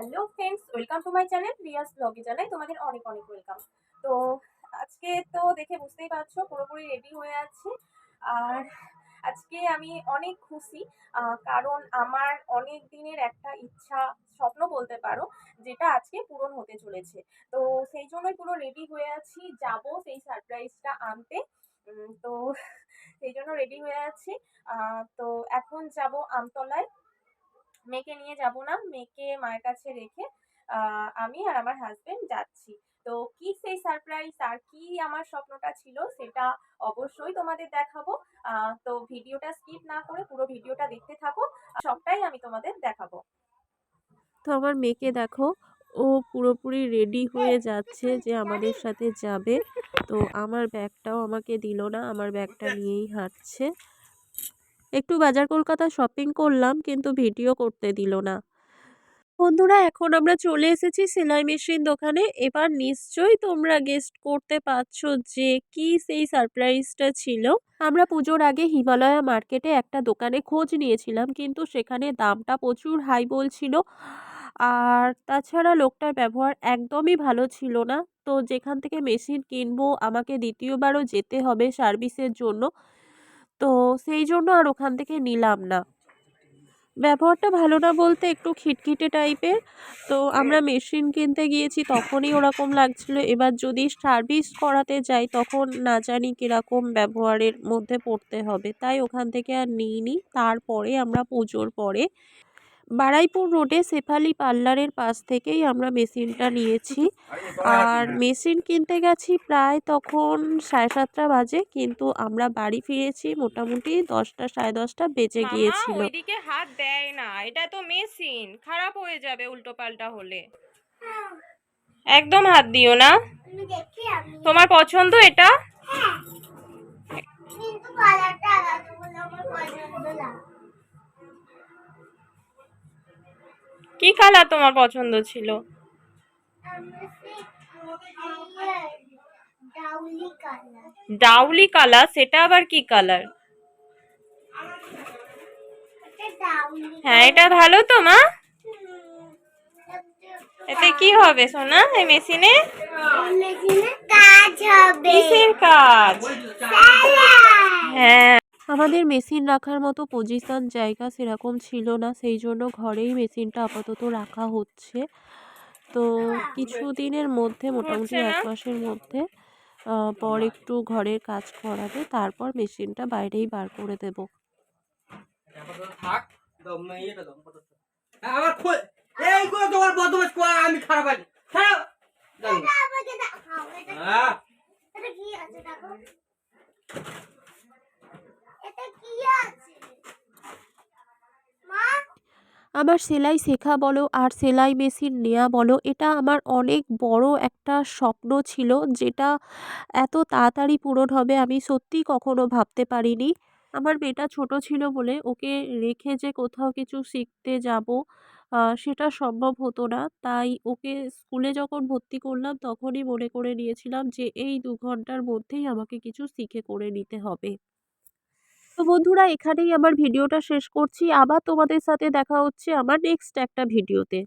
Hello friends, welcome to my channel Riya's ব্লগে জানাই তোমাদের অনেক অনেক ওয়েলকাম। তো আজকে তো দেখে বুঝতেই পারছ পুরোপুরি রেডি হয়ে আছি। আর আজকে আমি অনেক খুশি কারণ আমার অনেক দিনের একটা ইচ্ছা, স্বপ্ন বলতে পারো, যেটা আজকে পূরণ হতে চলেছে। তো সেই জন্যই পুরো রেডি হয়ে আছি, যাব সেই সারপ্রাইজটা আনতে। তো সেই জন্য রেডি হয়ে আছি। তো এখন যাব আমতলায়। মেয়েকে নিয়ে যাব না মেয়েকে মায়ের কাছে রেখে আমি আর আমার হাজবেন্ড যাচ্ছি। তো কি সেই সারপ্রাইজ আর কি আমার স্বপ্নটা ছিল সেটা অবশ্যই তোমাদের দেখাবো। তো ভিডিওটা স্কিপ না করে পুরো ভিডিওটা দেখতে থাকো। সবটাই আমি তোমাদের দেখাবো। তো আমার মেয়েকে দেখো ও পুরোপুরি রেডি হয়ে যাচ্ছে যে আমাদের সাথে যাবে। তো আমার ব্যাগটাও আমাকে দিল না আমার ব্যাগটা নিয়েই হাঁটছে। একটু বাজার কলকাতা শপিং করলাম, কিন্তু ভিডিও করতে দিল না। বন্ধুরা, এখন আমরা চলে এসেছি সেলাই মেশিন দোকানে। এবার নিশ্চয়ই তোমরা গেস্ট করতে পারছ যে কি সেই সারপ্রাইজটা ছিল। আমরা পুজোর আগে হিমালয়া মার্কেটে একটা দোকানে খোঁজ নিয়েছিলাম, কিন্তু সেখানে দামটা প্রচুর হাই বলছিল। আর তাছাড়া লোকটার ব্যবহার একদমই ভালো ছিল না। তো যেখান থেকে মেশিন কিনবো, আমাকে দ্বিতীয়বারও যেতে হবে সার্ভিসের জন্য। তো সেই জন্য আর ওখান থেকে নিলাম না। ব্যবহারটা ভালো না বলতে একটু খিটখিটে টাইপের। তো আমরা মেশিন কিনতে গিয়েছি তখনই ওরকম লাগছিল। এবার যদি সার্ভিস করাতে যাই তখন না জানি কীরকম ব্যবহারের মধ্যে পড়তে হবে। তাই ওখান থেকে আর নিই নি তারপরে আমরা পুজোর পরে বারাইপুর রোডে শেফালি পার্লারের পাশ থেকেই আমরা মেশিনটা নিয়েছি। আর মেশিন কিনতে গেছি প্রায় তখন সাড়ে সাতটা বাজে কিন্তু আমরা বাড়ি ফিরেছি মোটামুটি দশটা সাড়ে দশটা বেজে গিয়েছিল। ওইদিকে হাত দেয় না এটা তো মেশিন খারাপ হয়ে যাবে উল্টো পাল্টা হলে। একদম হাত দিও না। তোমার পছন্দ এটা? কিন্তু কালারটা আলাদা বলে আমার পছন্দ না। কি কালার তোমার পছন্দ ছিল? ডাউলি কালার সেটা আবার কি কালার? হ্যাঁ এটা ভালো তো মা? এতে কি হবে সোনা এই মেশিনে? কাজ হবে। কিসের কাজ? আমাদের মেশিন রাখার মতো পজিশন জায়গা সেরকম ছিল না সেই জন্য ঘরেই মেশিনটা আপাতত রাখা হচ্ছে। তো কিছু দিনের মধ্যে মোটামুটি এক মাসের মধ্যে পর একটু ঘরের কাজ করাবে তারপর মেশিনটা বাইরেই বার করে দেব। আপাতত থাক দম নাই এটা দম কত আমার খোল এইগুলো তোমার বদমাস কোয়া আমি খারাপ আছি খারাপ জানি এটা আমাকে দেখাও এটা হ্যাঁ এটা কি আছে দেখো এটা কি আছে মা আমার সেলাই শেখা বলো আর সেলাই মেশিন নেওয়া বলো, এটা আমার অনেক বড় একটা স্বপ্ন ছিল যেটা এত তাড়াতাড়ি পূরণ হবে আমি সত্যিই কখনো ভাবতে পারিনি। আমার মেয়েটা ছোট ছিল বলে ওকে রেখে যে কোথাও কিছু শিখতে যাব সেটা সম্ভব হতো না। তাই ওকে স্কুলে যখন ভর্তি করলাম তখনই মনে করে নিয়েছিলাম যে এই দু ঘণ্টার মধ্যেই আমাকে কিছু শিখে করে নিতে হবে। তো বন্ধুরা, এখানেই আমার ভিডিওটা শেষ করছি। আবার তোমাদের সাথে দেখা হচ্ছে আমার নেক্সট একটা ভিডিওতে।